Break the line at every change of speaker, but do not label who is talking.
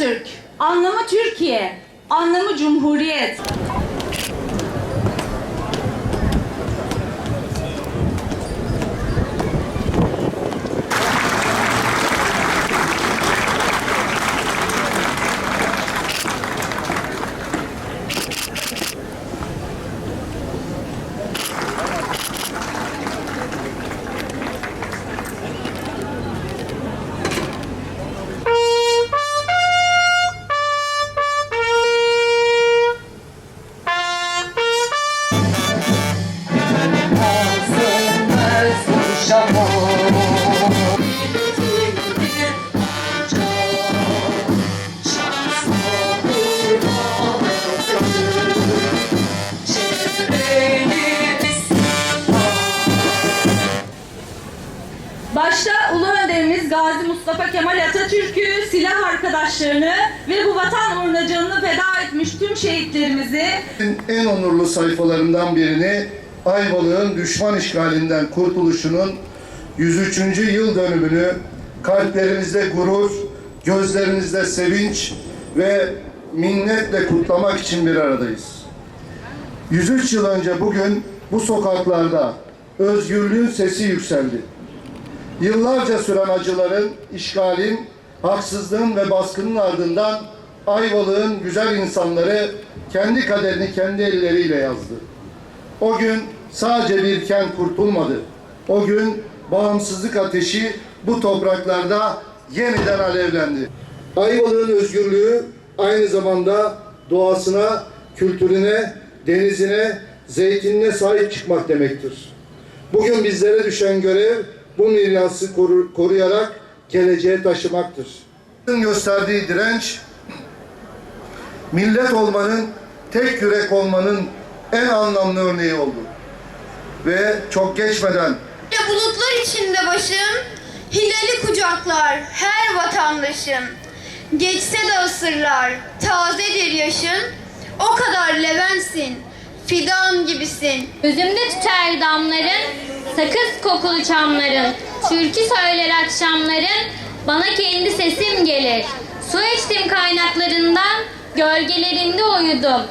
Atatürk, anlamı Türkiye, anlamı Cumhuriyet. Başta Ulu Önderimiz Gazi Mustafa Kemal Atatürk'ü, silah arkadaşlarını ve bu vatan uğruna canını feda etmiş tüm şehitlerimizi
en onurlu sayfalarından birini Ayvalık'ın düşman işgalinden kurtuluşunun 103. yıl dönümünü kalplerimizde gurur, gözlerimizde sevinç ve minnetle kutlamak için bir aradayız. 103 yıl önce bugün bu sokaklarda özgürlüğün sesi yükseldi. Yıllarca süren acıların, işgalin, haksızlığın ve baskının ardından Ayvalık'ın güzel insanları kendi kaderini kendi elleriyle yazdı. O gün sadece bir kent kurtulmadı. O gün bağımsızlık ateşi bu topraklarda yeniden alevlendi. Ayvalık'ın özgürlüğü aynı zamanda doğasına, kültürüne, denizine, zeytinine sahip çıkmak demektir. Bugün bizlere düşen görev bu mirası koru- koruyarak geleceğe taşımaktır. Gösterdiği direnç, millet olmanın, tek yürek olmanın en anlamlı örneği oldu. Ve çok geçmeden
Ya bulutlar içinde başım, hilali kucaklar her vatandaşım. Geçse de asırlar, tazedir yaşın, o kadar levensin, fidan gibisin.
Gözümde tüter damların, sakız kokulu çamların, türkü söyler akşamların, bana kendi sesim gelir. Su içtim kaynaklarından, gölgelerinde uyudum.